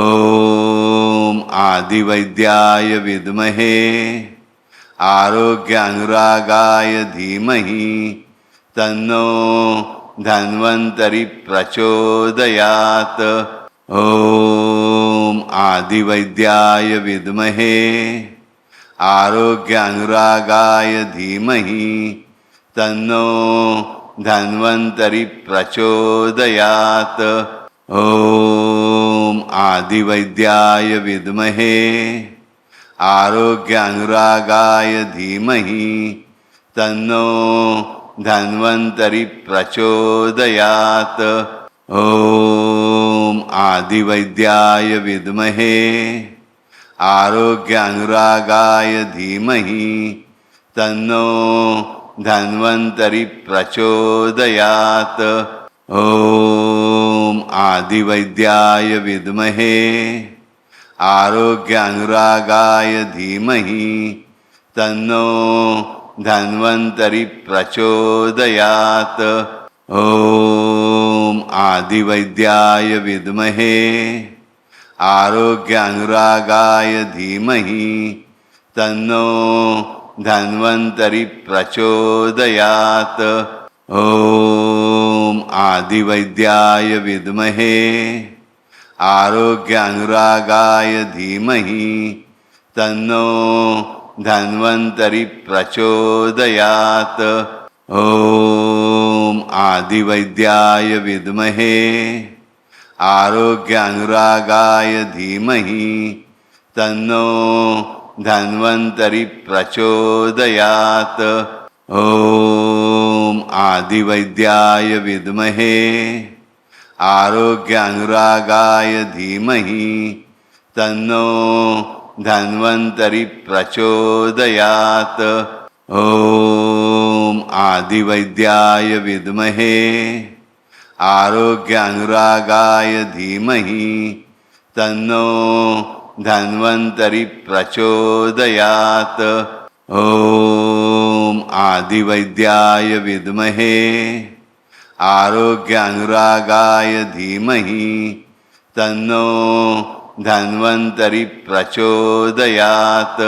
ॐ आदिवैद्याय विद्महे आरोग्यानुरागाय धीमहि तन्नो धन्वन्तरि प्रचोदयात् ओम आदिवैद्याय विद्महे आरोग्यानुरागाय धीमहि तन्नो धन्वन्तरि प्रचोदयात् ओम आदिवैद्याय विद्महे, आरोग्यानुरागाय धीमहि, तन्नो धन्वन्तरि प्रचोदयात् ॐ आदिवैद्याय विद्महे, आरोग्यानुरागाय धीमहि, तन्नो धन्वन्तरि प्रचोदयात् ॐ आदिवैद्याय विद्महे आरोग्यानुरागाय धीमहि तन्नो धन्वन्तरि प्रचोदयात् ओम आदिवैद्याय विद्महे आरोग्यानुरागाय धीमहि तन्नो धन्वन्तरि प्रचोदयात् ओम आदिवैद्याय विद्महे आरोग्यानुरागाय धीमहि तन्नो धन्वन्तरि प्रचोदयात् ओम आदिवैद्याय विद्महे आरोग्यानुरागाय धीमहि तन्नो धन्वन्तरि प्रचोदयात् ओम आदिवैद्याय विद्महे आरोग्यानुरागाय धीमहि तन्नो धन्वन्तरि प्रचोदयात् ओम आदिवैद्याय विद्महे आरोग्यानुरागाय धीमहि तन्नो धन्वन्तरि प्रचोदयात् ओम आदिवैद्याय विद्महे आरोग्यानुरागाय धीमहि तन्नो धन्वन्तरि प्रचोदयात्